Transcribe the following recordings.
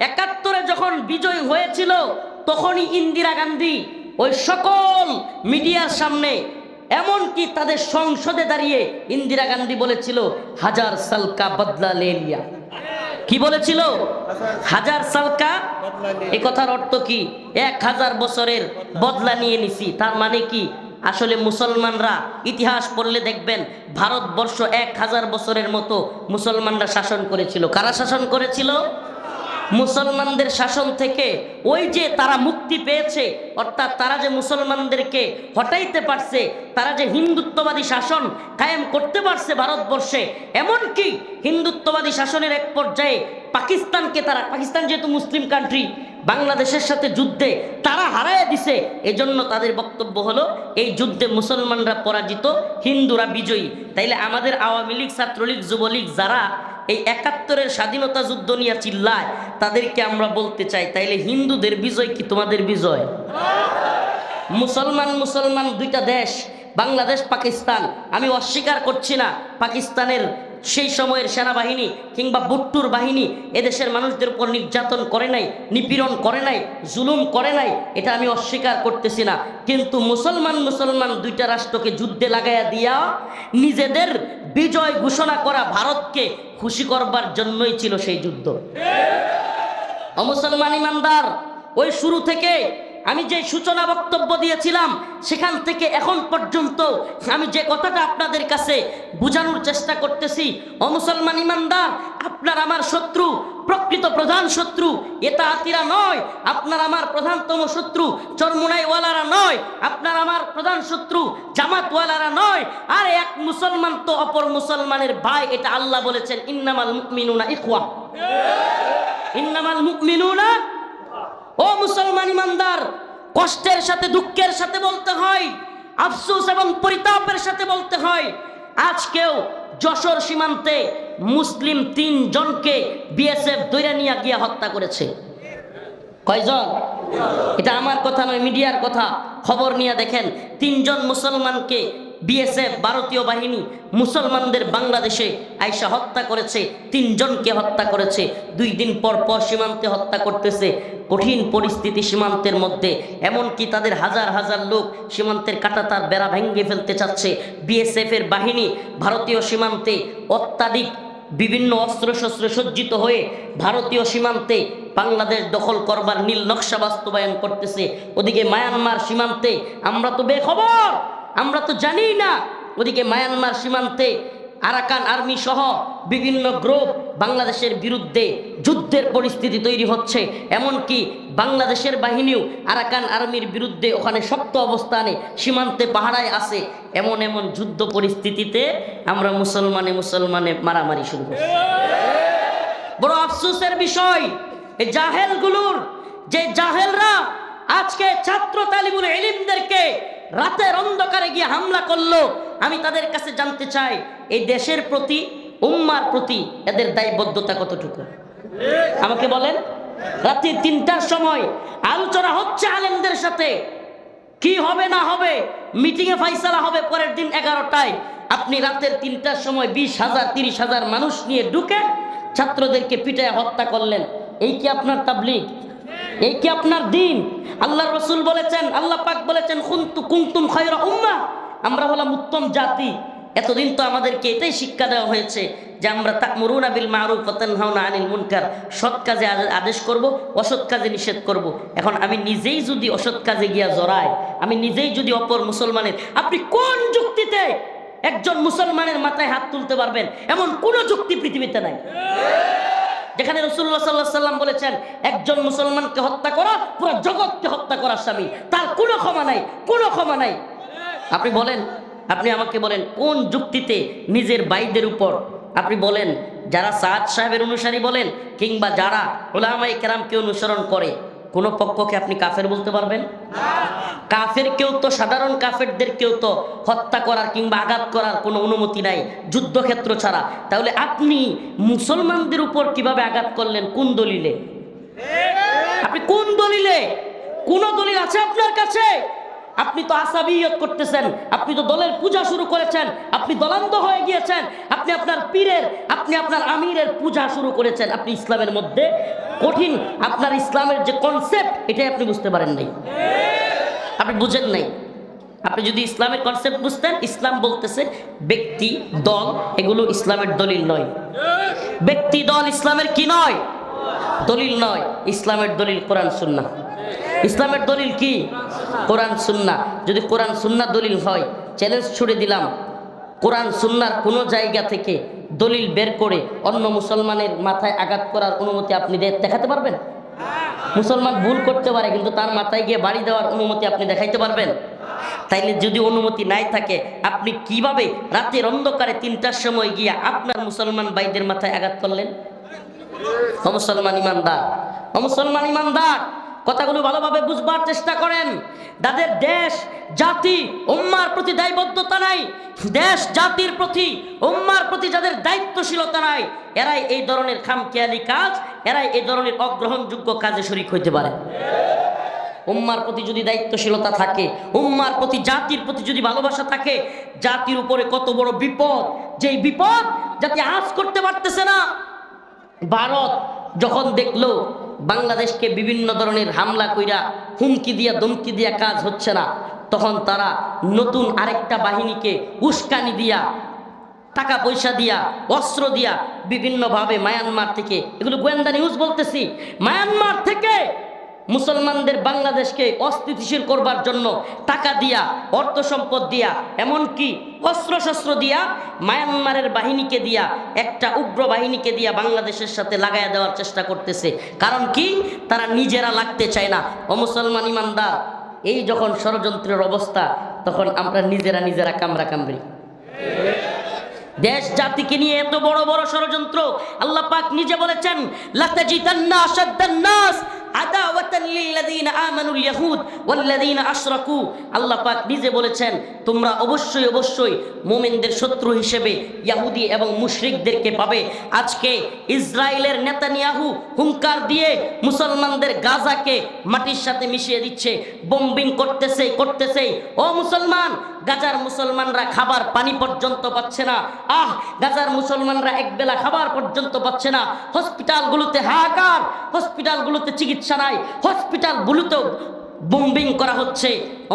একাত্তরে যখন বিজয় হয়েছিল, তখনই ইন্দিরা গান্ধী ওই সকল মিডিয়ার সামনে, এমনকি তাদের সংসদে দাঁড়িয়ে ইন্দিরা গান্ধী বলেছিল, হাজার সালকা বদলা লে লিয়া। কি বলেছিল? হাজার সালকা? এ কথার অর্থ কি? এক হাজার বছরের বদলা নিয়ে নিছি। তার মানে কি? আসলে মুসলমানরা ইতিহাস পড়লে দেখবেন, ভারতবর্ষ এক হাজার বছরের মতো মুসলমানরা শাসন করেছিল। কারা শাসন করেছিল? মুসলমানদের শাসন থেকে ওই যে তারা মুক্তি পেয়েছে, অর্থাৎ তারা যে মুসলমানদেরকে হটাইতে পারছে, তারা যে হিন্দুত্ববাদী শাসন কায়েম করতে পারছে ভারতবর্ষে, এমনকি হিন্দুত্ববাদী শাসনের এক পর্যায়ে পাকিস্তানকে তারা, পাকিস্তান যেহেতু মুসলিম কান্ট্রি বাংলাদেশের সাথে যুদ্ধে তারা হারায় দিছে, এজন্য তাদের বক্তব্য হলো, এই যুদ্ধে মুসলমানরা পরাজিত, হিন্দুরা বিজয়ী। তাইলে আমাদের আওয়ামী লীগ, ছাত্রলীগ, যুবলীগ, যারা এই একাত্তরের স্বাধীনতা যুদ্ধ নিয়ে চিল্লায়, তাদেরকে আমরা বলতে চাই, তাইলে হিন্দুদের বিজয় কি তোমাদের বিজয়? মুসলমান মুসলমান দুইটা দেশ, বাংলাদেশ, পাকিস্তান। আমি অস্বীকার করছি না, পাকিস্তানের সেই সময়ের সেনাবাহিনী কিংবা বুট্টুর বাহিনী এদেশের মানুষদের উপর নির্যাতন করে নাই, নিপীড়ন করে নাই, জুলুম করে নাই, এটা আমি অস্বীকার করতেছি না। কিন্তু মুসলমান মুসলমান দুইটা রাষ্ট্রকে যুদ্ধে লাগাইয়া দিয়া নিজেদের বিজয় ঘোষণা করা ভারতকে খুশি করবার জন্যই ছিল সেই যুদ্ধ। অমুসলমান ইমানদার, ওই শুরু থেকে আমি যে সূচনা বক্তব্য দিয়েছিলাম, সেখান থেকে এখন পর্যন্ত আমি যে কথাটা আপনাদের কাছে বোঝানোর চেষ্টা করতেছি অমুসলমান ইমানদার, আপনার আমার শত্রু, প্রকৃত প্রধান শত্রু, এটা আতিরা নয়, আপনার আমার প্রধানতম শত্রু, চরমুনাইওয়ালারা নয়, আপনার আমার প্রধান শত্রু, জামাতওয়ালারা নয়, আর এক মুসলমান তো অপর মুসলমানের ভাই, এটা আল্লাহ বলেছেন, ইন্নামাল মুকমিনুনা ইখওয়া। ইন্নামাল মুকমিনুনা ও মুসলমান ইমানদার, কষ্টের সাথে, দুঃখের সাথে বলতে হয়, আফসোস এবং পরিতাপের সাথে বলতে হয়। আজকেও যশোর সীমান্তে মুসলিম তিন জনকে বিএসএফ দৈরা নিয়ে গিয়ে হত্যা করেছে। কয়জন? এটা আমার কথা নয়, মিডিয়ার কথা। খবর নিয়ে দেখেন, তিনজন মুসলমানকে বিএসএফ, ভারতীয় বাহিনী, মুসলমানদের বাংলাদেশে আইসা হত্যা করেছে, তিনজনকে হত্যা করেছে, দুই দিন পর পর সীমান্তে হত্যা করতেছে, কঠিন পরিস্থিতি সীমান্তের মধ্যে, এমনকি তাদের হাজার হাজার লোক সীমান্তের কাটাতার বেড়া ভেঙে ফেলতে চাচ্ছে। বিএসএফের বাহিনী ভারতীয় সীমান্তে অত্যাধিক বিভিন্ন অস্ত্রশস্ত্র সজ্জিত হয়ে ভারতীয় সীমান্তে বাংলাদেশ দখল করবার নীল নকশা বাস্তবায়ন করতেছে। ওদিকে মায়ানমার সীমান্তে আমরা তো বেখবর! আমরা তো জানি না। ওদিকে মায়ানমার সীমান্তে আরাকান আর্মি সহ বিভিন্ন গ্রুপ বাংলাদেশের বিরুদ্ধে যুদ্ধের পরিস্থিতি তৈরি হচ্ছে। এমনকি বাংলাদেশের বাহিনীও আরাকান আর্মির বিরুদ্ধে ওখানে শক্ত অবস্থানে সীমান্তে পাহারায় আছে। এমন এমন যুদ্ধ পরিস্থিতিতে আমরা মুসলমানে মুসলমানে মারামারি শুরু করছি। বড় আফসোসের বিষয় এই জাহেলগুলোর যে জাহেলরা আজকে ছাত্র তালিবুল এলিমদেরকে রাতের অন্ধকারে গিয়ে হামলা করল। আমি তাদের কাছে জানতে চাই, এই দেশের প্রতি, উম্মার প্রতি এদের দায়বদ্ধতা কতটুকু? আমাকে বলেন, রাত্রি তিনটার সময় আলোচনা হচ্ছে আলেমদের সাথে। কি হবে না হবে, মিটিংয়ে ফাইসালা হবে পরের দিন এগারোটায়। আপনি রাতের তিনটার সময় বিশ হাজার, তিরিশ হাজার মানুষ নিয়ে ঢুকে ছাত্রদেরকে পিটায় হত্যা করলেন। এই কি আপনার তাবলিগ? এই কি আপনার দিন? আল্লাহ রসুল বলেছেন, আল্লাহ পাক বলেছেন কুন্তু কুন্তুম খয়রা উম্মা। আমরা হলাম উত্তম জাতি। এতদিন তো আমাদেরকে এটাই শিক্ষা দেওয়া হয়েছে যে আমরা তাকমুরুনা বিল মারুফ ওয়াতানহাউনা আনিল মুনকার। সৎ কাজে আদেশ করব, অসৎ কাজে নিষেধ করব। এখন আমি নিজেই যদি অসৎ কাজে গিয়া জড়াই, আমি নিজেই যদি অপর মুসলমানের, আপনি কোন যুক্তিতে একজন মুসলমানের মাথায় হাত তুলতে পারবেন? এমন কোনো যুক্তি পৃথিবীতে নাই। যেখানে রসুল্লাহ সাল্লাহ সাল্লাম বলেছেন, একজন মুসলমানকে হত্যা করা, পুরো জগৎকে হত্যা করার স্বামী। তার কোনো ক্ষমা নাই, কোনো ক্ষমা নাই। আপনি বলেন, আপনি আমাকে বলেন, কোন যুক্তিতে নিজের বাইদের উপর আপনি বলেন, যারা সাদ সাহেবের অনুসারী বলেন, কিংবা যারা ওলামাই কেরামকে অনুসরণ করে কোনো পক্ষকে আপনি কাফের বলতে পারবেন? কাফের কেউ তো, সাধারণ কাফেরদের কেউ তো হত্যা করার কিংবা আঘাত করার কোনো অনুমতি নাই, যুদ্ধক্ষেত্র ছাড়া। তাহলে আপনি মুসলমানদের উপর কীভাবে আঘাত করলেন? কোন দলিলে? আপনি কোন দলিলে? কোন দলিল আছে আপনার কাছে? আপনি তো আসাবিয়ত করতেছেন, আপনি তো দলের পূজা শুরু করেছেন, আপনি দলান্ত হয়ে গিয়েছেন, আপনি আপনার পীরের, আপনি আপনার আমিরের পূজা শুরু করেছেন। আপনি ইসলামের মধ্যে কঠিন, আপনার ইসলামের যে কনসেপ্ট এটাই আপনি বুঝতে পারেন নাই। আপনি বুঝেন নাই। আপনি যদি ইসলামের কনসেপ্ট বুঝতেন, ইসলাম বলতেছে ব্যক্তি, দল, এগুলো ইসলামের দলিল নয়। ব্যক্তি, দল ইসলামের কি নয়? দলিল নয়। ইসলামের দলিল কোরআন সুন্না ইসলামের দলিল কি? কোরআন, সুন্না। যদি কোরআন, সুন্না দলিল হয় চ্যালেঞ্জ ছুড়ে দিলাম। কোরআন, সুন্নার কোনো জায়গা থেকে দলিল বের করে অন্য মুসলমানের মাথায় আঘাত করার অনুমতি আপনি দেখাতে পারবেন? মুসলমান ভুল করতে পারে, কিন্তু তার মাথায় গিয়ে বাড়ি দেওয়ার অনুমতি আপনি দেখাইতে পারবেন? তাইলে যদি অনুমতি নাই থাকে, আপনি কীভাবে রাতের অন্ধকারে তিনটার সময় গিয়ে আপনার মুসলমান ভাইদের মাথায় আঘাত করলেন? মুসলমান ইমানদার। মুসলমান ইমানদার! কথাগুলো ভালোভাবে বুঝবার চেষ্টা করেন। যাদের দেশ, জাতি, উম্মার প্রতি দায়বদ্ধতা নাই। দেশ, জাতির প্রতি, উম্মার প্রতি যাদের দায়িত্বশীলতা নাই, এরাই এই ধরনের খামখেয়ালি কাজ, এরাই এই ধরনের অগ্রহণযোগ্য কাজে শরিক হইতে পারে। উম্মার প্রতি যদি দায়িত্বশীলতা থাকে, উম্মার প্রতি, জাতির প্রতি যদি ভালোবাসা থাকে, জাতির উপরে কত বড় বিপদ। যেই বিপদ জাতি আজ করতে পারতেছে না, ভারত যখন দেখল বাংলাদেশকে বিভিন্ন ধরনের হামলা কইরা হুমকি দিয়া, ধমকি দিয়া কাজ হচ্ছে না। তখন তারা নতুন আরেকটা বাহিনীকে উস্কানি দিয়া, টাকা পয়সা দিয়া, অস্ত্র দিয়া, বিভিন্নভাবে মায়ানমার থেকে, এগুলো গোয়েন্দা নিউজ বলতেছি, মায়ানমার থেকে মুসলমানদের বাংলাদেশকে অস্থিতিশীল করবার জন্য টাকা দিয়া, অর্থ সম্পদ দিয়া, এমনকি অস্ত্রশস্ত্র দিয়া, মায়ানমারের বাহিনীকে দিয়া, একটা উগ্র বাহিনীকে দিয়া বাংলাদেশের সাথে লাগাইয়া দেওয়ার চেষ্টা করতেছে। কারণ কি? তারা নিজেরা লাগতে চায় না। ও মুসলমান ইমানদার, এই যখন ষড়যন্ত্রের অবস্থা, তখন আমরা নিজেরা নিজেরা কামরা কামড়ি দেশ জাতিকে নিয়ে এত বড় বড় ষড়যন্ত্র, আল্লাহ পাক নিজে বলেছেন ইয়াহুদ আল্লাহ পাক নিজে বলেছেন, তোমরা অবশ্যই অবশ্যই মুমিনদের শত্রু হিসেবে ইহুদি এবং মুশরিকদেরকে পাবে। আজকে ইসরায়েলের নেতানিয়াহু হুঙ্কার দিয়ে মুসলমানদের গাজাকে মাটির সাথে মিশিয়ে দিচ্ছে বোম্বিং করতেছে করতেছে। ও মুসলমান, গাজার মুসলমানরা খাবার পানি পর্যন্ত পাচ্ছে না। আহ, গাজার মুসলমানরা একবেলা খাবার পর্যন্ত পাচ্ছে না। হসপিটালগুলোতে হাহাকার হসপিটালগুলোতে চিকিৎসা নাই হসপিটালগুলোতেও বোম্বিং করা হচ্ছে।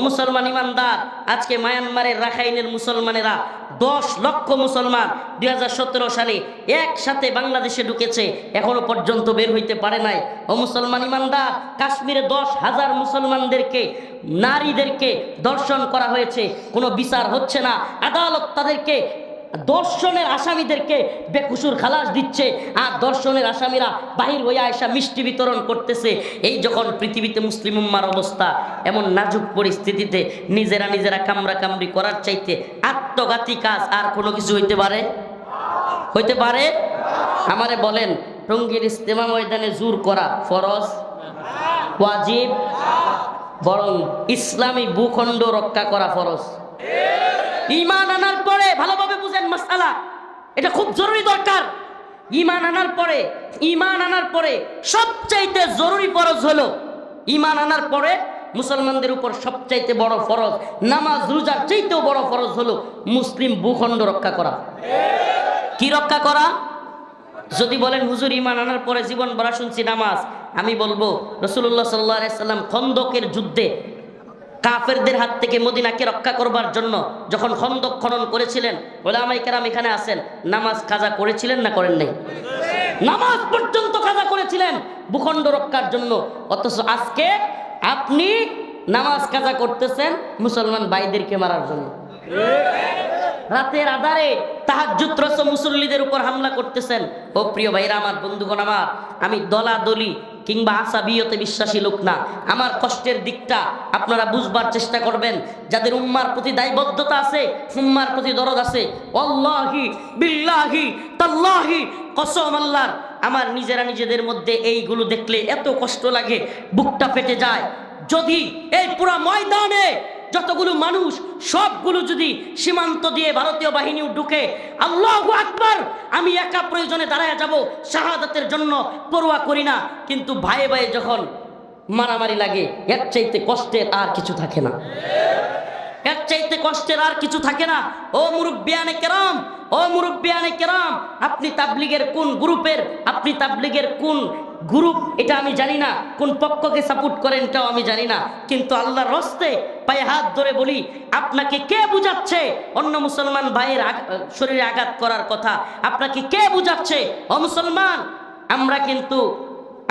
মুসলমান ইমানদার, আজকে মায়ানমারের রাখাইনের মুসলমানেরা দশ লক্ষ মুসলমান দু হাজার সতেরো সালে একসাথে বাংলাদেশে ঢুকেছে, এখনও পর্যন্ত বের হইতে পারে নাই। ও মুসলমান ইমানদার, কাশ্মীরে দশ হাজার মুসলমানদেরকে, নারীদেরকে দর্শন করা হয়েছে, কোনো বিচার হচ্ছে না। আদালত তাদেরকে দর্শনের আসামিদেরকে বেকুসুর খালাস দিচ্ছে। আর দর্শনের আসামিরা বাহির হইয়া এসা মিষ্টি বিতরণ করতেছে। এই যখন পৃথিবীতে মুসলিম উম্মার অবস্থা এমন নাজুক পরিস্থিতিতে নিজেরা নিজেরা কামড়া কামড়ি করার চাইতে আত্মঘাতী কাজ আর কোনো কিছু হইতে পারে? হইতে পারে? আমারে বলেন, টঙ্গীর ইস্তেমা ময়দানে জোর করা ফরজ? ওয়াজিব? বরং ইসলামী ভূখণ্ড রক্ষা করা ফরজ। ইমান আনার পরে ভালোভাবে মাসালা। এটা খুব জরুরি দরকার। ইমান আনার পরে ইমান আনার পরে সবচাইতে জরুরি ফরজ হলো ইমান আনার পরে মুসলমানদের উপর সবচাইতে বড় ফরজ, নামাজ, রোজার চাইতেও বড় ফরজ হলো মুসলিম ভূখণ্ড রক্ষা করা। কি রক্ষা করা? যদি বলেন, হুজুর ইমান আনার পরে জীবন ভরা শুনছি নামাজ। আমি বলব রসুল্লাহ সাল্লাহ সাল্লাম খন্দকের যুদ্ধে কাফেরদের হাত থেকে মদিনাকে রক্ষা করবার জন্য যখন খন্দক খনন করেছিলেন, ওলামাই কেরাম এখানে আসেন নামাজ কাজা করেছিলেন না করেন নাই? নামাজ পর্যন্ত কাজা করেছিলেন ভূখণ্ড রক্ষার জন্য। অথচ আজকে আপনি নামাজ কাজা করতেছেন মুসলমান ভাইদেরকে মারার জন্য। রাতের আধারে তাহাজ্জুদ্রস মুসল্লিদের উপর হামলা করতেছেন। ও প্রিয় ভাইরা, আমার বন্ধুগণ আমার, আমি দলাদলি কিংবা আসাবিয়তে বিশ্বাসী লোক না। আমার কষ্টের দিকটা আপনারা বুঝবার চেষ্টা করবেন। যাদের উম্মার প্রতি দায়বদ্ধতা আছে, উম্মার প্রতি দরদ আছে অল্লাহি বিল্লাহি আমার নিজেরা নিজেদের মধ্যে এইগুলো দেখলে এত কষ্ট লাগে, বুকটা ফেটে যায়। যদি এই পুরা ময়দানে যতগুলো মানুষ, সবগুলো যদি সীমান্ত দিয়ে ভারতীয় বাহিনী ঢুকে, আল্লাহ আকবার, আমি একা প্রয়োজনে দাঁড়ায় যাব, শাহাদাতের জন্য পরোয়া করি না। কিন্তু ভাইয়ে ভাইয়ে যখন মারামারি লাগে, এর চাইতে কষ্টের আর কিছু থাকে না। এর চাইতে কষ্টের আর কিছু থাকে না। ও মুরব্বিয়ানে কেরাম, ও মুরব্বিয়ানে কেরাম, আপনি তাবলিগের কোন গ্রুপের, আপনি তাবলিগের কোন গ্রুপ, এটা আমি জানি না। কোন পক্ষকে সাপোর্ট করেন, এটাও আমি জানি না। কিন্তু আল্লাহর রস্তে পায়ে হাত ধরে বলি, আপনাকে কে বুঝাচ্ছে? অন্য মুসলমান ভাইয়ের শরীরে আঘাত করার কথা। আপনাকে কে বুঝাচ্ছে? ও মুসলমান, আমরা কিন্তু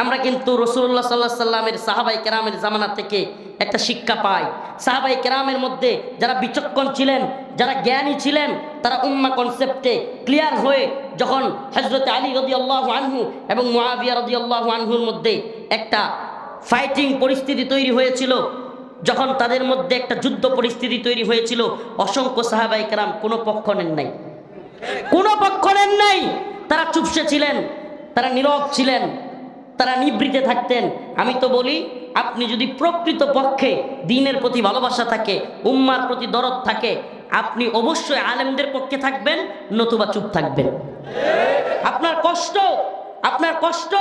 আমরা কিন্তু রসুল্লাহ সাল্লাহ সাল্লামের সাহাবাই কেরামের জামানা থেকে একটা শিক্ষা পাই। সাহাবাই কেরামের মধ্যে যারা বিচক্ষণ ছিলেন, যারা জ্ঞানী ছিলেন, তারা উম্মা কনসেপ্টে ক্লিয়ার হয়ে যখন হজরত আলী রদি আল্লাহ আনহু এবং মহাবিয়া রদি আল্লাহ আনহুর মধ্যে একটা ফাইটিং পরিস্থিতি তৈরি হয়েছিল, যখন তাদের মধ্যে একটা যুদ্ধ পরিস্থিতি তৈরি হয়েছিল, অসংখ্য সাহাবাই কেরাম কোনো পক্ষ নেন নাই। কোনো পক্ষ নেন নাই। তারা চুপসে ছিলেন, তারা নীরব ছিলেন। তারা নিবৃতে থাকতেন। আমি তো বলি, আপনি যদি প্রকৃত পক্ষে দিনের প্রতি ভালোবাসা থাকে, উম্মার প্রতি দরদ থাকে, আপনি অবশ্যই আলেমদের পক্ষে থাকবেন, নতুবা চুপ থাকবেন। আপনার কষ্ট আপনার কষ্ট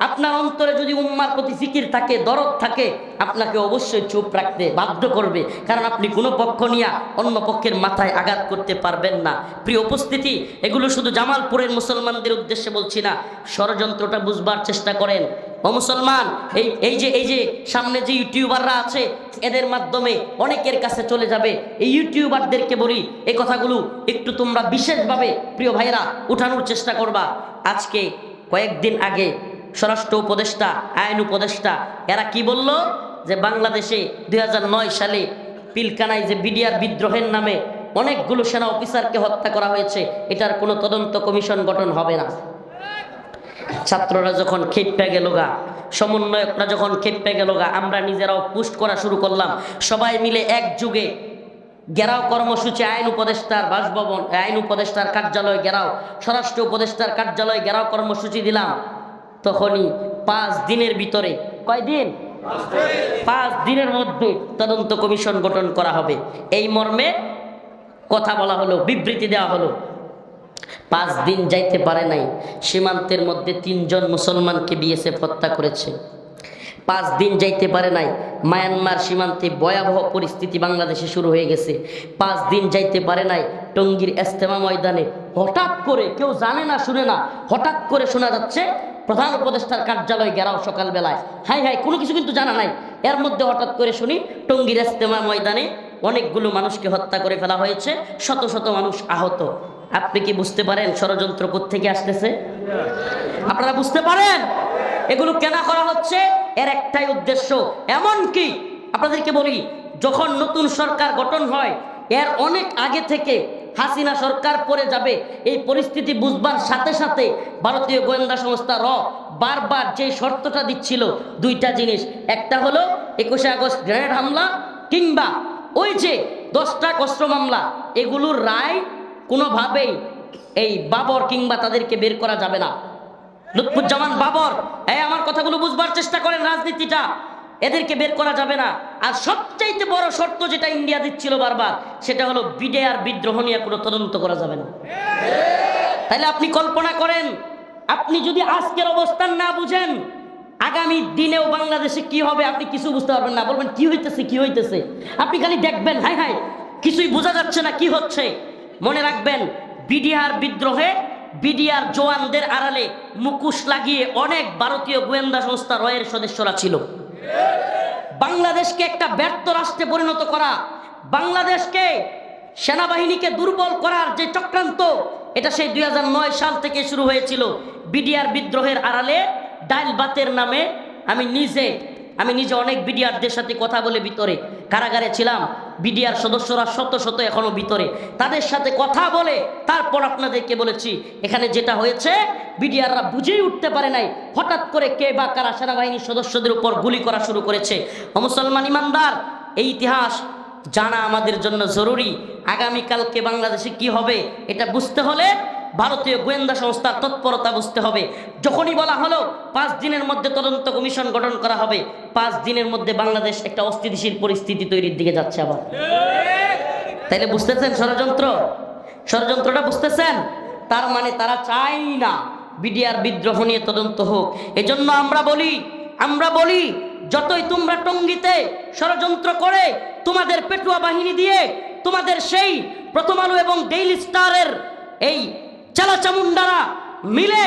আপনার অন্তরে যদি উম্মার প্রতি ফিকির থাকে, দরদ থাকে, আপনাকে অবশ্যই চুপ রাখতে বাধ্য করবে। কারণ আপনি কোনো পক্ষ নিয়ে অন্য পক্ষের মাথায় আঘাত করতে পারবেন না। প্রিয় উপস্থিতি, এগুলো শুধু জামালপুরের মুসলমানদের উদ্দেশ্যে বলছি না। ষড়যন্ত্রটা বুঝবার চেষ্টা করেন। ও মুসলমান, এই এই যে এই যে সামনে যে ইউটিউবাররা আছে, এদের মাধ্যমে অনেকের কাছে চলে যাবে। এই ইউটিউবারদেরকে বলি এই কথাগুলো একটু তোমরা বিশেষভাবে প্রিয় ভাইরা উঠানোর চেষ্টা করবা। আজকে কয়েকদিন আগে স্বরাষ্ট্র উপদেষ্টা, আইন উপদেষ্টা, এরা কি বলল? যে বাংলাদেশে দু হাজার নয় সালে পিলকানায় যে বিডিআর বিদ্রোহের নামে অনেকগুলো সেনা অফিসারকে হত্যা করা হয়েছে, এটার কোনো তদন্ত কমিশন গঠন হবে না। ছাত্ররা যখন খেপে গেল গা, সমন্বয়করা যখন খেপে গেল গা, আমরা নিজেরাও পুষ্ট করা শুরু করলাম। সবাই মিলে একযুগে গেরাও কর্মসূচি, আইন উপদেষ্টার বাসভবন, আইন উপদেষ্টার কার্যালয় গেরাও, স্বরাষ্ট্র উপদেষ্টার কার্যালয় গেরাও কর্মসূচি দিলাম। তখনই পাঁচ দিনের ভিতরে কয়দিন পাঁচ দিনের মধ্যে তদন্ত কমিশন গঠন করা হবে। এই মর্মে কথা বলা হলো, বিবৃতি দেওয়া হলো। পাঁচ দিন যাইতে পারে নাই, সীমান্তের মধ্যে তিনজন মুসলমানকে বিএসএফ হত্যা করেছে। পাঁচ দিন যাইতে পারে নাই, মায়ানমার সীমান্তে ভয়াবহ পরিস্থিতি বাংলাদেশে শুরু হয়ে গেছে। পাঁচ দিন যাইতে পারে নাই, টঙ্গীর এস্তেমা ময়দানে হঠাৎ করে, কেউ জানে না, শুনে না, হঠাৎ করে শোনা যাচ্ছে প্রধান উপদেষ্টার কার্যালয় গেরাও সকালবেলায়। হাই হাই, কোনো কিছু কিন্তু জানা নাই। এর মধ্যে হঠাৎ করে শুনি, টঙ্গির এস্তেমা ময়দানে অনেকগুলো মানুষকে হত্যা করে ফেলা হয়েছে, শত শত মানুষ আহত। আপনি কি বুঝতে পারেন ষড়যন্ত্র থেকে আসতেছে? আপনারা বুঝতে পারেন? এগুলো কেনা করা হচ্ছে, এর একটাই উদ্দেশ্য। এমন কি আপনাদেরকে বলি, যখন নতুন সরকার গঠন হয়, এর অনেক আগে থেকে হাসিনা সরকার পরে যাবে, এই পরিস্থিতি বুঝবার সাথে সাথে ভারতীয় গোয়েন্দা সংস্থা র বারবার যে শর্তটা দিচ্ছিল দুইটা জিনিস। একটা হলো একুশে আগস্ট গ্রেনেড হামলা কিংবা ওই যে দশটা কষ্ট মামলা, এগুলোর রায় কোনোভাবেই এই বাবর কিংবা তাদেরকে বের করা যাবে না। লুৎফুজ্জামান বাবর, এই আমার কথাগুলো বুঝবার চেষ্টা করেন রাজনীতিটা। এদেরকে বের করা যাবে না। আর সবচাইতে বড় শর্ত যেটা ইন্ডিয়া দিচ্ছিল বারবার, সেটা হলো বিডে আর বিদ্রোহ নিয়ে কোনো তদন্ত করা যাবে না। তাহলে আপনি কল্পনা করেন, আপনি যদি আজকের অবস্থান না বুঝেন, আগামী দিনেও বাংলাদেশে কি হবে আপনি কিছু বুঝতে পারবেন না। বলবেন, কি হইতেছে কি হইতেছে? আপনি খালি দেখবেন, হাই হাই, কিছুই বোঝা যাচ্ছে না, কি হচ্ছে? মনে রাখবেন বিডিআর বিদ্রোহে বিডিআর জওয়ানদের আড়ালে মুকুশ লাগিয়ে অনেক ভারতীয় গোয়েন্দা সংস্থা রয়ের সদস্যরা ছিল। বাংলাদেশকে একটা ব্যর্থ রাষ্ট্রে পরিণত করা, বাংলাদেশকে সেনাবাহিনীকে দুর্বল করার যে চক্রান্ত, এটা সেই দুই হাজার নয় সাল থেকে শুরু হয়েছিল। বিডিআর বিদ্রোহের আড়ালে ডাইল বাতের নামে আমি নিজে আমি নিজে অনেক বিডিআরদের সাথে কথা বলে ভিতরে কারাগারে ছিলাম, বিডিআর সদস্যরা শত শত এখনও ভিতরে। তাদের সাথে কথা বলে তারপর আপনাদেরকে বলেছি, এখানে যেটা হয়েছে, বিডিআররা বুঝেই উঠতে পারে নাই হঠাৎ করে কে বা কারা সেনাবাহিনীর সদস্যদের উপর গুলি করা শুরু করেছে। মুসলমান ইমানদার, এই ইতিহাস জানা আমাদের জন্য জরুরি। আগামীকালকে বাংলাদেশে কি হবে এটা বুঝতে হলে ভারতীয় গোয়েন্দা সংস্থার তৎপরতা বুঝতে হবে। যখনই বলা হলো পাঁচ দিনের মধ্যে তদন্ত কমিশন গঠন করা হবে, পাঁচ দিনের মধ্যে বাংলাদেশ একটা অস্থিতিশীল পরিস্থিতি তৈরির দিকে যাচ্ছে আবার। তাইলে বুঝতেছেন ষড়যন্ত্র? ষড়যন্ত্রটা বুঝতেছেন? তার মানে তারা চাই না বিডিআর বিদ্রোহ নিয়ে তদন্ত হোক। এজন্য আমরা বলি আমরা বলি, যতই তোমরা টঙ্গিতে ষড়যন্ত্র করে তোমাদের পেটুয়া বাহিনী দিয়ে তোমাদের সেই প্রথম আলো এবং ডেইলি স্টারের এই চালাচামুন্ডারা মিলে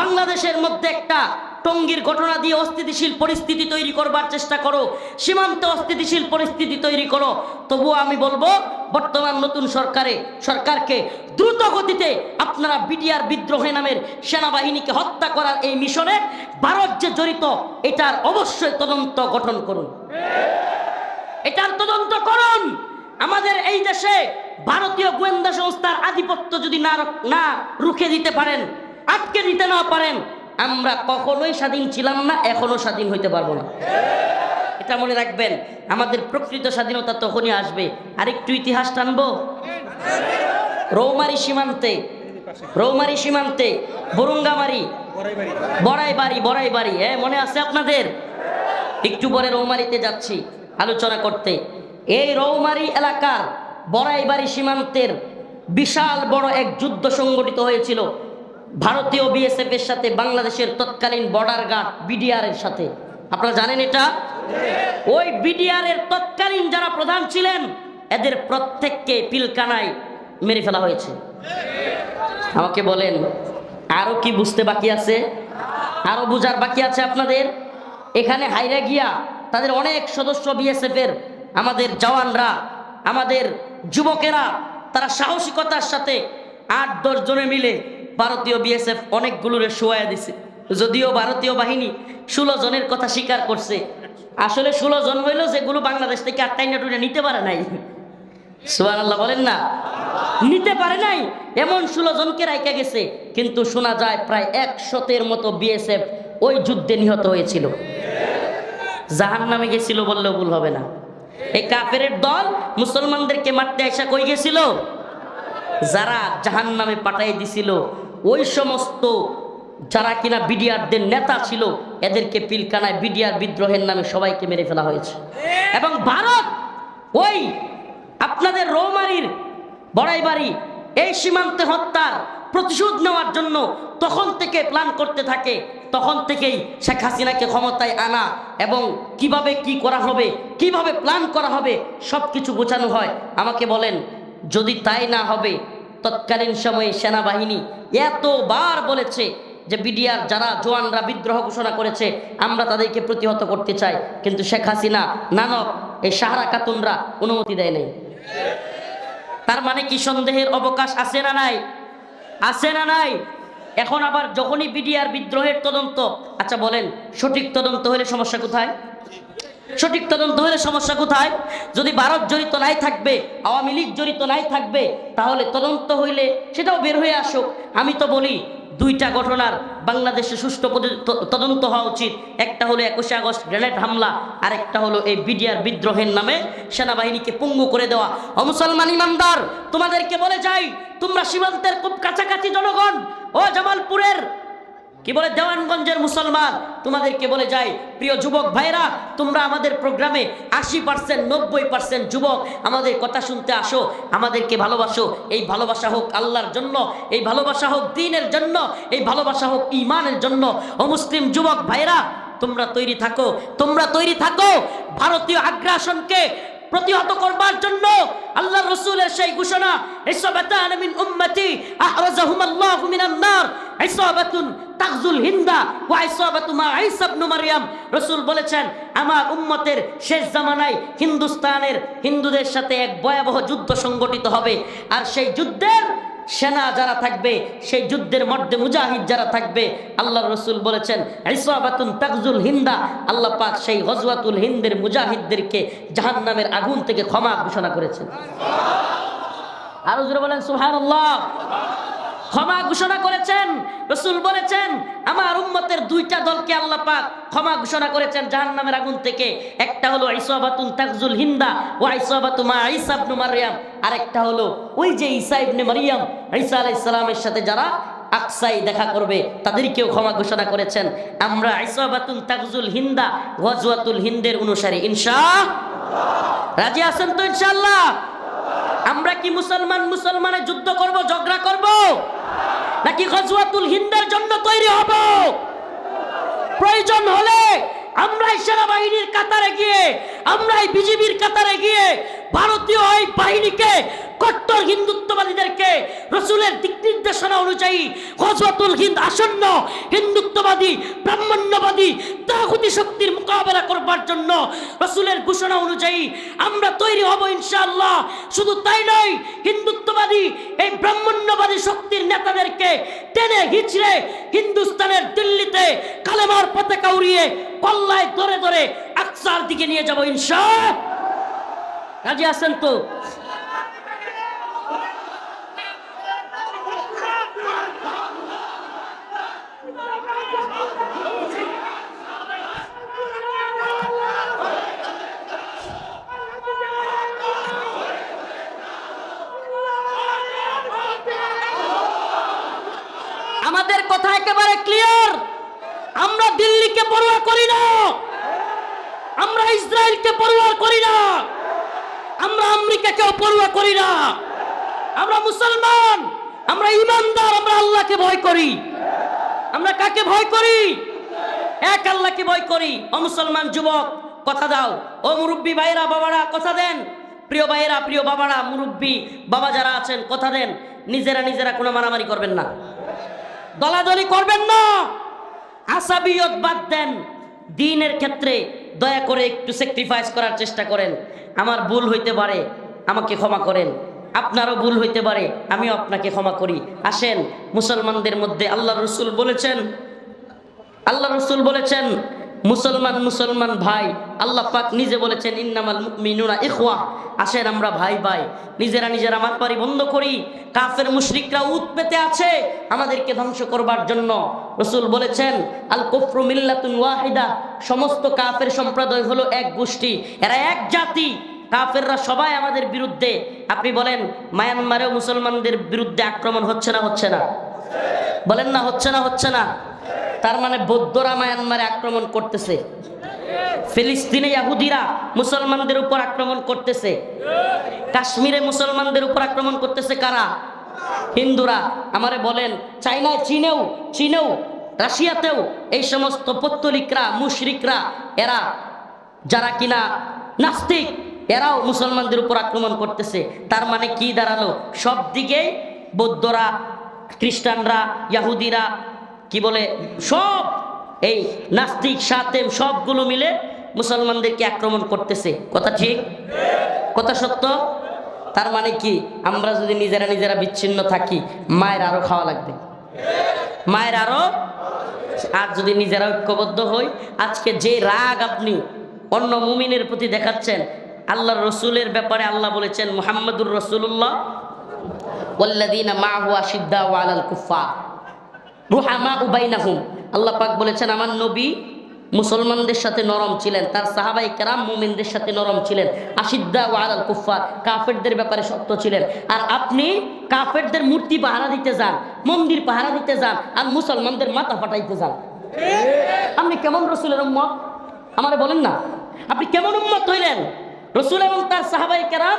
বাংলাদেশের মধ্যে একটা টঙ্গীর ঘটনা দিয়ে অস্থিতিশীল পরিস্থিতি তৈরি করবার চেষ্টা করো, সীমান্তে অস্থিতিশীল পরিস্থিতি তৈরি করো। তবুও আমি বলব, বর্তমান নতুন সরকারে, সরকারকে দ্রুত গতিতে আপনারা বিডিআর বিদ্রোহে নামের সেনাবাহিনীকে হত্যা করার এই মিশনে ভারত যে জড়িত, এটার অবশ্যই তদন্ত গঠন করুন। এটার তদন্ত করুন! আমাদের এই দেশে ভারতীয় গোয়েন্দা সংস্থার আধিপত্য যদি না না রুখে দিতে পারেন, আটকে দিতে না পারেন, আমরা কখনোই স্বাধীন ছিলাম না এখনও স্বাধীন হইতে পারব না। এটা মনে রাখবেন, আমাদের প্রকৃত স্বাধীনতা তখনই আসবে। আরেকটু ইতিহাস টানবো? রৌমারি সীমান্তে রৌমারি সীমান্তে, বরুঙ্গামারি বড়াই বাড়ি বড়াই বাড়ি হ্যাঁ মনে আছে আপনাদের? একটু পরে রৌমারিতে যাচ্ছি, আলোচনা করতে। এই রৌমারি এলাকার বড়াইবাড়ি সীমান্তের বিশাল বড় এক যুদ্ধ সংগঠিত হয়েছিল ভারতীয় বিএসএফ এর সাথে বাংলাদেশের তৎকালীন বর্ডার গার্ড বিডিআর এর সাথে। আপনারা জানেন এটা? ওই বিডিআর এর তৎকালীন যারা প্রধান ছিলেন, এদের প্রত্যেককে পিলকানায় মেরে ফেলা হয়েছে। আমাকে বলেন, আরও কি বুঝতে বাকি আছে? আরও বুঝার বাকি আছে আপনাদের? এখানে হাইরা গিয়া তাদের অনেক সদস্য বিএসএফ এর আমাদের জওয়ানরা, আমাদের যুবকেরা, তারা সাহসিকতার সাথে আট, দশ জনে মিলে ভারতীয় বিএসএফ অনেকগুলোরে শোয়া দিছে। যদিও ভারতীয় বাহিনী ষোলো জনের কথা স্বীকার করছে। আসলে ষোলো জন হইল যেগুলো বাংলাদেশ থেকে আটটাই নেটুরে নিতে পারে নাই। সুবান আল্লাহ বলেন না? নিতে পারে নাই। এমন ষোলো জনকে রাইকা গেছে, কিন্তু শোনা যায় প্রায় একশতের মতো বিএসএফ ওই যুদ্ধে নিহত হয়েছিল। জাহান নামে গেছিল বললেও ভুল হবে না। এই কাফের দল মুসলমানদেরকে মারতে আসা কই গেছিল? যারা জাহান নামে পাঠাই দিছিল। ওই সমস্ত যারা কিনা বিডিআরদের নেতা ছিল, এদেরকে পিলকানায় বিডিআর বিদ্রোহের নামে সবাইকে মেরে ফেলা হয়েছে। এবং ভারত ওই আপনাদের রৌমারির বড়াইবাড়ি, এই সীমান্তে হত্যার প্রতিশোধ নেওয়ার জন্য তখন থেকে প্ল্যান করতে থাকে, তখন থেকেই শেখ হাসিনাকে ক্ষমতায় আনা এবং কীভাবে কি করা হবে, কীভাবে প্ল্যান করা হবে সব কিছু বোঝানো হয়। আমাকে বলেন, যদি তাই না হবে, তৎকালীন সময়ে সেনাবাহিনী এতবার বলেছে যে বিডিআর যারা জোয়ানরা বিদ্রোহ ঘোষণা করেছে, আমরা তাদেরকে প্রতিহত করতে চাই। কিন্তু শেখ হাসিনা, নানক, এই সাহারা খাতুনরা অনুমতি দেয় নাই। তার মানে কি সন্দেহের অবকাশ আছে না নাই? আছে না নাই? এখন আবার যখনই বিডিআর বিদ্রোহের তদন্ত আচ্ছা বলেন, সঠিক তদন্ত হলে সমস্যা কোথায়? সঠিক তদন্ত হলে সমস্যা কোথায়? যদি ভারত জড়িত নাই থাকবে, আওয়ামী লীগ জড়িত নাই থাকবে, তাহলে তদন্ত হইলে সেটাও বের হয়ে আসুক। আমি তো বলি, দুইটা ঘটনার বাংলাদেশে সুষ্ঠু তদন্ত হওয়া উচিত। একটা হলো একুশে আগস্ট গ্রেনেড হামলা আর একটা হলো এই বিডিআর বিদ্রোহের নামে সেনাবাহিনীকে পঙ্গু করে দেওয়া। ও মুসলমান ইমানদার তোমাদেরকে বলে যাই, তোমরা সীমান্তের খুব কাছাকাছি জনগণ, ও জামালপুরের কি বলে, দেওয়ানগঞ্জের মুসলমান? তোমাদেরকে বলে যাই, প্রিয় যুবক ভাইরা তোমরা আমাদের প্রোগ্রামে আশি পার্সেন্ট নব্বই পার্সেন্ট যুবক আমাদের কথা শুনতে আসো, আমাদেরকে ভালোবাসো। এই ভালোবাসা হোক আল্লাহর জন্য, এই ভালোবাসা হোক দিনের জন্য, এই ভালোবাসা হোক ইমানের জন্য। ও মুসলিম যুবক ভাইরা তোমরা তৈরি থাকো, তোমরা তৈরি থাকো। ভারতীয় আগ্রাসনকে প্রতিহত করবার জন্য আল্লাহ রসুলের সেই ঘোষণা ইসাবাতান মিন উম্মতি আহরাজাহুম নার ইসাবাতুন হিন্দা ওয়া ইসাবাতু মা মারইয়াম রাসূল বলেছেন, আমার উম্মতের শেষ জামানায় হিন্দুস্তানের হিন্দুদের সাথে এক ভয়াবহ যুদ্ধ সংগঠিত হবে, আর সেই যুদ্ধের সেনা যারা থাকবে, সেই যুদ্ধের মধ্যে মুজাহিদ যারা থাকবে আল্লাহ রসুল বলেছেন, ইসবাতুন তাকজুল হিন্দা আল্লাহ পাক সেই হজওয়াতুল হিন্দের মুজাহিদদেরকে জাহান নামের আগুন থেকে ক্ষমা ঘোষণা করেছেন। আরও জোরে বলেন, সুবহানাল্লাহ ক্ষমা ঘোষণা করেছেন, রসুল বলেছেন, আমার উম্মতের দুইটা দলকে আল্লাহ পাক ক্ষমা ঘোষণা করেছেন জাহান নামের আগুন থেকে। একটা হলো ইসাবাতুন তাকজুল হিন্দা ও ইসাবাতু মা ঈসা ইবনে মারইয়াম। আরেকটা হলো ওই যে ঈসা ইবনে মারইয়াম, ঈসা আলাইহিস সালামের সাথে যারা আকসাই দেখা করবে, তাদেরকেও ক্ষমা ঘোষণা করেছেন। আমরা ইসাবাতুন তাকজুল হিন্দা, গজওয়াতুল হিন্দের অনুসারী ইনশা রাজি আছেন তো ইনশাআল্লাহ? আমরা কি মুসলমান মুসলমানের যুদ্ধ করব, ঝগড়া করব? নাকি গজওয়াতুল হিন্দের জন্য তৈরি হব? প্রয়োজন হলে আমরাই সেনাবাহিনীর কাতারে গিয়ে, আমরাই বিজিবির কাতারে গিয়ে ভারতীয় এই বাহিনীকে, কট্টর হিন্দুত্ববাদীদেরকে, রসুলের দিক নির্দেশনা অনুযায়ী হজরতুল হিন্দ আসন্ন হিন্দুত্ববাদী, ব্রাহ্মণ্যবাদী তাহুতি শক্তির মোকাবেলা করবার জন্য রসুলের ঘোষণা অনুযায়ী আমরা তৈরি হব ইনশাআল্লাহ। শুধু তাই নয়, হিন্দুত্ববাদী এই ব্রাহ্মণ্যবাদী শক্তির নেতাদেরকে টেনে হিচড়ে হিন্দুস্তানের দিল্লিতে কালেমার পতাকা উড়িয়ে কল্লায় ধরে ধরে আকসার দিকে নিয়ে যাব ইনশা রাজি আছেন তো? আমাদের কথা একেবারে ক্লিয়ার আমরা দিল্লিকে পরোয়া করি না। আমরা ইসরায়েলকে পরোয়া করি না। আমরা আমেরিকাকেও পরোয়া করি না। আমরা মুসলমান, আমরা ইমানদার, আমরা আল্লাহকে ভয় করি। আমরা কাকে ভয় করি? এক আল্লাহকে ভয় করি। ও মুসলমান যুবক, কথা দাও। ও মুরব্বী ভাইরা বাবারা, কথা দেন। প্রিয় ভাইয়েরা, প্রিয় বাবারা, মুরব্বী, বাবা যারা আছেন, কথা দেন। নিজেরা নিজেরা কোনো মারামারি করবেন না। দলাদলি করবেন না। আসাবিয়ত বাদ দেন। দিনের ক্ষেত্রে দয়া করে একটু স্যাক্রিফাইস করার চেষ্টা করেন। আমার ভুল হইতে পারে, আমাকে ক্ষমা করেন। আপনারও ভুল হইতে পারে, আমিও আপনাকে ক্ষমা করি। আসেন, মুসলমানদের মধ্যে আল্লাহ রসুল বলেছেন আল্লাহ রসুল বলেছেন মুসলমান মুসলমান ভাই, আল্লাহ পাক নিজে বলেছেন, ইন্নামাল মিনুরা ইখওয়া। আসেন আমরা ভাই ভাই, নিজেরা নিজেরা মাতবাড়ি বন্ধ করি। কাফের, মুশরিকরা উত পেতে আছে আমাদেরকে ধ্বংস করবার জন্য। রসুল বলেছেন, আল কুফরু মিল্লাতুন ওয়াহিদা। সমস্ত কাফের সম্প্রদায় হলো এক গোষ্ঠী। এরা এক জাতি। কাফেররা সবাই আমাদের বিরুদ্ধে। আপনি বলেন, মায়ানমারেও মুসলমানদের বিরুদ্ধে আক্রমণ হচ্ছে না হচ্ছে না? বলেন না, হচ্ছে না হচ্ছে না। তার মানে বৌদ্ধরা মায়ানমারে আক্রমণ করতেছে। ফিলিস্তিনে ইয়াহুদিরা মুসলমানদের উপর আক্রমণ করতেছে। কাশ্মীরে মুসলমানদের উপর আক্রমণ করতেছে কারা? হিন্দুরা। আমারে বলেন, চাইনায় চীনেও চীনেও, রাশিয়াতেও এই সমস্ত পত্তলিকরা, মুশরিকরা, এরা, যারা কিনা নাস্তিক, এরাও মুসলমানদের উপর আক্রমণ করতেছে। তার মানে কি দাঁড়াল? সব দিকেই বৌদ্ধরা, খ্রিস্টানরা, ইয়াহুদিরা কি বলে? সব এই নাস্তিক, সাতেম সবগুলো মিলে মুসলমানদেরকে আক্রমণ করতেছে। কথা ঠিক? কথা সত্য? তার মানে কি? আমরা যদি নিজেরা নিজেরা বিচ্ছিন্ন থাকি, মায়ের আরও খাওয়া লাগবে। মায়ের আরও? আর যদি নিজেরা ঐক্যবদ্ধ হই, আজকে যে রাগ আপনি অন্য মুমিনের প্রতি দেখাচ্ছেন আল্লাহ রসুলের ব্যাপারে আল্লাহ বলেছেন, মুহাম্মদুর রসুল্লাহ ওয়াল্লাদিনা মা হুয়া সিদ্ধা ওয়ালাল কুফা রুহামা উবাইনাহুম আল্লাহ পাক বলেছেন, আমার নবী মুসলমানদের সাথে নরম ছিলেন, তার সাহাবাই কেরাম মুমিনদের সাথে নরম ছিলেন, আশিদ্দা ওয়ালাল কুফার কাফেরদের ব্যাপারে শক্ত ছিলেন। আর আপনি কাফেরদের মূর্তি পাহারা দিতে যান, মন্দির পাহারা দিতে যান, আর মুসলমানদের মাথা ফাটাইতে যান। আপনি কেমন রসুলের উম্মত? আমারে বলেন না। আপনি কেমন উম্মত হইলেন? রসুল এবং তার সাহাবাই কেরাম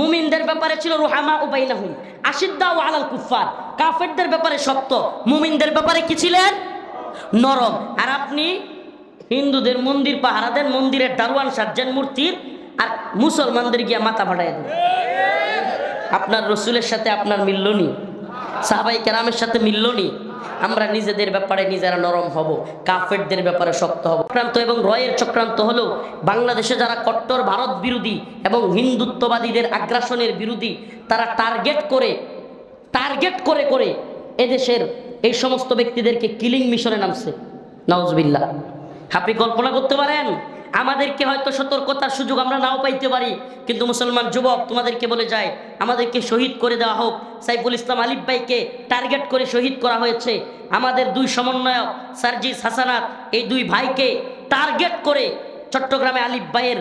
মুমিনদের ব্যাপারে ছিল রুহামা উবাইনাহুম আশিদ্দা ও আলাল কুফার কাফেরদের ব্যাপারে শক্ত মুমিনদের ব্যাপারে কি ছিলেন? নরম। আর আপনি হিন্দুদের মন্দির পাহারা দেন, মন্দিরের দারোয়ান, সাজ্জান মূর্তির, আর মুসলমানদের গিয়া মাথা ফাটাই দেন। আপনার রসুলের সাথে আপনার মিললনি সাহাবাই কেরামের সাথে মিললনি আমরা নিজেদের ব্যাপারে নিজেরা নরম হব, কাফেরদের ব্যাপারে শক্ত হব। চক্রান্ত এবং রয়ের চক্রান্ত হলো, বাংলাদেশে যারা কট্টর, ভারত বিরোধী এবং হিন্দুত্ববাদীদের আগ্রাসনের বিরোধী, তারা টার্গেট করে টার্গেট করে করে এদেশের এই সমস্ত ব্যক্তিদেরকে কিলিং মিশনে নামছে। নওয়াজবিল্লা আপনি কল্পনা করতে পারেন, আমাদেরকে হয়তো সতর্কতার সুযোগ আমরা নাও পাইতে পারি, কিন্তু মুসলমান যুবক তোমাদেরকে বলে যায়, আমাদেরকে শহীদ করে দেওয়া হোক। সাইফুল ইসলাম আলিফ ভাইকে টার্গেট করে শহীদ করা হয়েছে। আমাদের দুই সমন্বয়ক সার্জিস হাসানাত, এই দুই ভাইকে টার্গেট করে চট্টগ্রামে আলিফ ভাইয়ের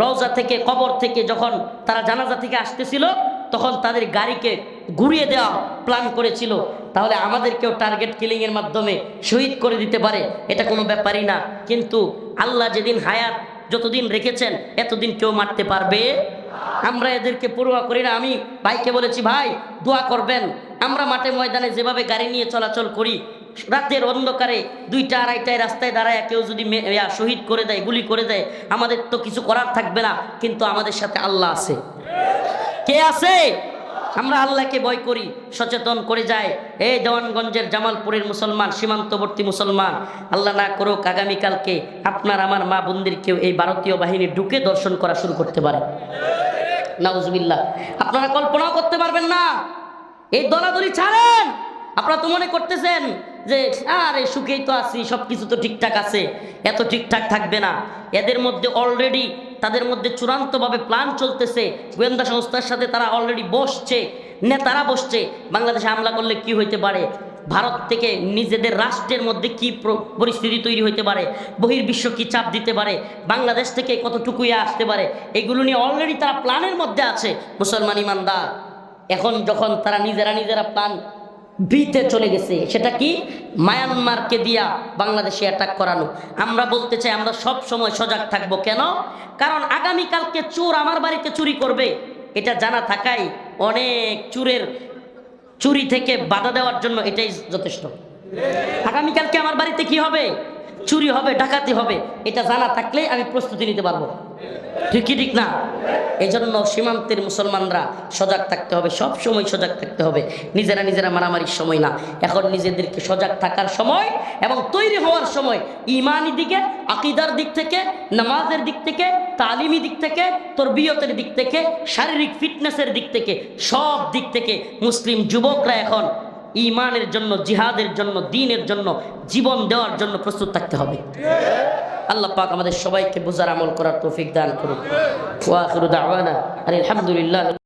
রওজা থেকে, কবর থেকে যখন তারা জানাজা থেকে আসতেছিল, তখন তাদের গাড়িকে ঘুরিয়ে দেওয়া প্ল্যান করেছিল, তাহলে আমাদেরকেও টার্গেট কিলিংয়ের মাধ্যমে শহীদ করে দিতে পারে, এটা কোনো ব্যাপারই না। কিন্তু আল্লাহ যেদিন হায়াত যতদিন রেখেছেন, এতদিন কেউ মারতে পারবে? আমরা এদেরকে পড়ুয়া করি না। আমি ভাইকে বলেছি, ভাই, দোয়া করবেন। আমরা মাঠে ময়দানে যেভাবে গাড়ি নিয়ে চলাচল করি, রাতের অন্ধকারে দুইটা আড়াইটায় রাস্তায় দাঁড়ায় কেউ যদি শহীদ করে দেয়, গুলি করে দেয়, আমাদের তো কিছু করার থাকবে না। কিন্তু আমাদের সাথে আল্লাহ আছে। কে আছে? আমরা আল্লাহকে ভয় করি, সচেতন করে যায়। এই দেওয়ানগঞ্জের জামালপুরের মুসলমান, সীমান্তবর্তী মুসলমান, আল্লাহ না করুক আগামীকালকে আপনার, আমার মা বন্দিরকেও এই ভারতীয় বাহিনী ঢুকে দর্শন করা শুরু করতে পারে। নাউজুবিল্লাহ। আপনারা কল্পনাও করতে পারবেন না। এই দলাদলি ছাড়েন। আপনারা তো মনে করতেছেন যে, আরে সুখেই তো আছি সব কিছু তো ঠিকঠাক আছে। এত ঠিকঠাক থাকবে না। এদের মধ্যে অলরেডি তাদের মধ্যে চূড়ান্তভাবে প্ল্যান চলতেছে। গোয়েন্দা সংস্থার সাথে তারা অলরেডি বসছে, নেতারা বসছে। বাংলাদেশে হামলা করলে কি হইতে পারে? ভারত থেকে নিজেদের রাষ্ট্রের মধ্যে কি পরিস্থিতি তৈরি হইতে পারে? বহির্বিশ্ব কি চাপ দিতে পারে? বাংলাদেশ থেকে কতটুকুই আসতে পারে? এগুলো নিয়ে অলরেডি তারা প্ল্যানের মধ্যে আছে, মুসলমান ইমানদার। এখন যখন তারা নিজেরা নিজেরা প্ল্যান বিতে চলে গেছে। সেটা কি? মায়ানমারকে দিয়া বাংলাদেশে অ্যাটাক করানো। আমরা বলতে চাই আমরা সব সময় সজাগ থাকব। কেন? কারণ আগামীকালকে চোর আমার বাড়িতে চুরি করবে। এটা জানা থাকাই অনেক চুরের চুরি থেকে বাধা দেওয়ার জন্য এটাই যথেষ্ট। আগামীকালকে আমার বাড়িতে কি হবে? চুরি হবে, ডাকাতি হবে, এটা জানা থাকলেই আমি প্রস্তুতি নিতে পারব। ঠিক ঠিক না? এই জন্য সীমান্তের মুসলমানরা সজাগ থাকতে হবে সব সময় সজাগ থাকতে হবে। নিজেরা নিজেরা মারামারির সময় না। এখন নিজেদেরকে সজাগ থাকার সময় এবং তৈরি হওয়ার সময় ইমানি দিকে, আকিদার দিক থেকে, নামাজের দিক থেকে, তালিমি দিক থেকে, তরবিয়তের দিক থেকে, শারীরিক ফিটনেসের দিক থেকে, সব দিক থেকে মুসলিম যুবকরা এখন ইমানের জন্য, জিহাদের জন্য, দিনের জন্য, জীবন দেওয়ার জন্য প্রস্তুত থাকতে হবে। আল্লাহ পাক আমাদের সবাইকে বোঝার আমল করার তৌফিক দান করুন আলহামদুলিল্লাহ